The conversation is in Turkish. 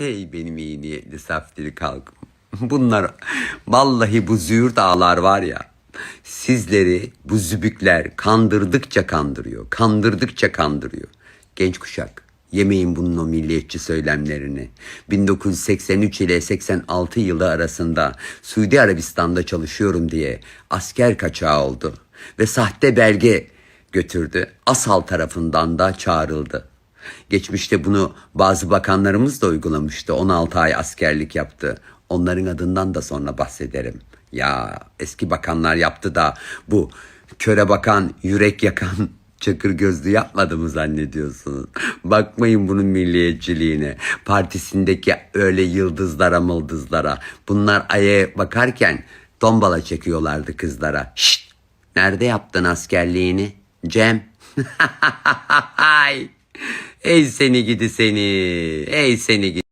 Hey benim iyi niyetli saf dili kalkım. Bunlar vallahi bu züğürt ağlar var ya sizleri bu zübükler kandırdıkça kandırıyor. Kandırdıkça kandırıyor. Genç kuşak yemeyin bunun o milliyetçi söylemlerini. 1983 ile 86 yılı arasında Suudi Arabistan'da çalışıyorum diye asker kaçağı oldu ve sahte belge götürdü. Asal tarafından da çağrıldı. Geçmişte bunu bazı bakanlarımız da uygulamıştı. 16 ay askerlik yaptı. Onların adından da sonra bahsederim. Ya eski bakanlar yaptı da bu köre bakan, yürek yakan çakır gözlü yapmadı mı zannediyorsunuz? Bakmayın bunun milliyetçiliğine. Partisindeki öyle yıldızlara mıldızlara. Bunlar aya bakarken tombala çekiyorlardı kızlara. Şşt! Nerede yaptın askerliğini? Cem. Ey seni gidi seni. Ey seni gidi.